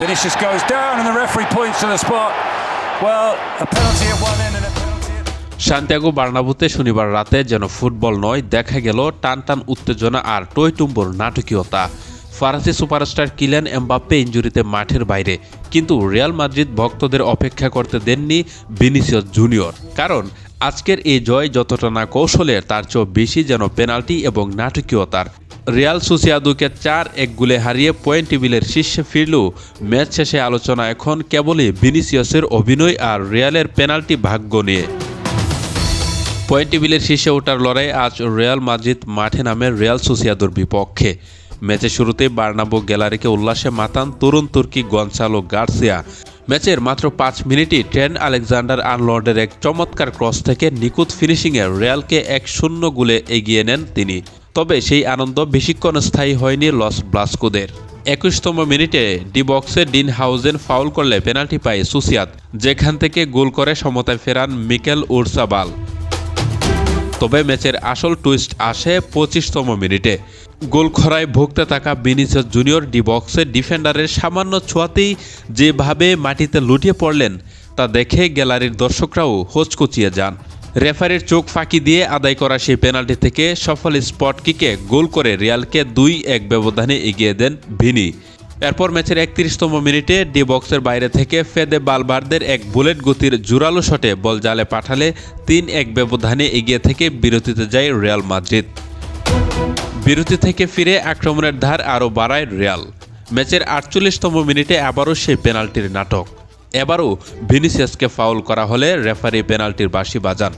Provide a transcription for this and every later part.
Vinicius goes down and the referee points to the spot. Well, a penalty at one end and a Santiago বার্নাবুতে শনিবার রাতে যেন football নয় দেখা গেল টান টান উত্তেজনা আর টইটুম্বর নাটকীয়তা। ফরাসি সুপারস্টার কিলিয়ান এমবাপ্পে ইঞ্জুরিতে মাঠের বাইরে কিন্তু রিয়াল মাদ্রিদ ভক্তদের অপেক্ষা করতে দেননি ভিনিসিয়াস জুনিয়র। কারণ আজকের এই জয় যতটা না কৌশলের তার চেয়েও বেশি যেন পেনাল্টি এবং নাটকীয়তার। রিয়াল সুসিয়াদুকে চার এক গুলে হারিয়ে পয়েন্ট টেবিলের শীর্ষে ফিরলেও ম্যাচ শেষে আলোচনা এখন কেবলই ভিনিসিয়াসের অভিনয় আর রিয়ালের পেনাল্টি ভাগ্য নিয়ে। পয়েন্ট টেবিলের শীর্ষে ওঠার লড়াই আজ রিয়াল মাদ্রিদ মাঠে নামে রিয়াল সুসিয়াদোর বিপক্ষে। ম্যাচের শুরুতে বার্নাবো গ্যালারিকে উল্লাসে মাতান তরুণ তুর্কি গনসালো গার্সিয়া। ম্যাচের মাত্র পাঁচ মিনিটই ট্রেন আলেকজান্ডার আনলর্ডের এক চমৎকার ক্রস থেকে নিখুঁত ফিনিশিংয়ে রিয়ালকে এক শূন্য গুলে এগিয়ে নেন তিনি। তবে সেই আনন্দ বেশিক্ষণ স্থায়ী হয়নি লস ব্লাস্কোদের। একুশতম মিনিটে ডি বক্সে ডিন হাউজেন ফাউল করলে পেনাল্টি পায় সুসিয়াদ, যেখান থেকে গোল করে সমতায় ফেরান মিকেল উরসাবাল। তবে ম্যাচের আসল টুইস্ট আসে পঁচিশতম মিনিটে। গোল খরায় ভুগতে থাকা বিনিসিয়াস জুনিয়র ডি বক্সে ডিফেন্ডারের সামান্য ছোঁয়াতেই যেভাবে মাটিতে লুটিয়ে পড়লেন, তা দেখে গ্যালারির দর্শকরাও হোচকুচিয়ে যান। রেফারির চোখ ফাঁকি দিয়ে আদায় করা সেই পেনাল্টি থেকে সফল স্পট কিকে গোল করে রিয়ালকে দুই এক ব্যবধানে এগিয়ে দেন ভিনি। এরপর ম্যাচের একত্রিশতম মিনিটে ডি বক্সের বাইরে থেকে ফেদে বালবারদের এক বুলেট গতির জোরালো শটে বল জালে পাঠালে তিন এক ব্যবধানে এগিয়ে থেকে বিরতিতে যায় রিয়াল মাদ্রিদ। বিরতি থেকে ফিরে আক্রমণের ধার আরও বাড়ায় রিয়াল। ম্যাচের আটচল্লিশতম মিনিটে আবারও সেই পেনাল্টির নাটক। এবারও ভিনিসিয়াসকে ফাউল করা হলে রেফারি পেনাল্টির বাঁশি বাজান।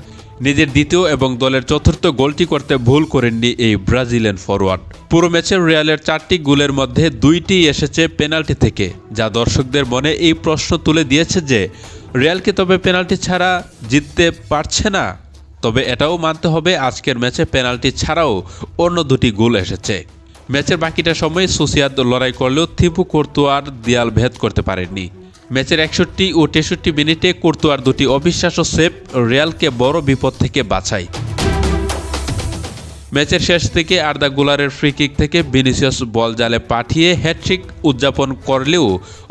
নিজের দ্বিতীয় এবং দলের চতুর্থ গোলটি করতে ভুল করেননি এই ব্রাজিলিয়ান ফরওয়ার্ড পুরো ম্যাচের রিয়ালের চারটি গোলের মধ্যে দুইটি এসেছে পেনাল্টি থেকে, যা দর্শকদের মনে এই প্রশ্ন তুলে দিয়েছে যে, রিয়ালকে তবে পেনাল্টি ছাড়া জিততে পারছে না? তবে এটাও মানতে হবে আজকের ম্যাচে পেনাল্টি ছাড়াও অন্য দুটি গোল এসেছে। ম্যাচের বাকিটা সময় সুসিয়াদ লড়াই করলেও থিপু কোর্তুয়ার দেয়াল ভেদ করতে পারেননি। ম্যাচের একষট্টি ও তেষট্টি মিনিটে কোর্তুয়ার দুটি অবিশ্বাস্য সেভ রিয়ালকে বড় বিপদ থেকে বাঁচায় ম্যাচের শেষ থেকে আর্দা গুলারের ফ্রি কিক থেকে ভিনিসিয়াস বল জালে পাঠিয়ে হ্যাট্রিক উদযাপন করলেও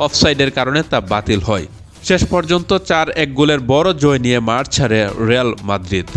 অফসাইডের কারণে তা বাতিল হয়। শেষ পর্যন্ত চার এক গোলের বড় জয় নিয়ে মাঠ ছাড়ে রিয়াল মাদ্রিদ।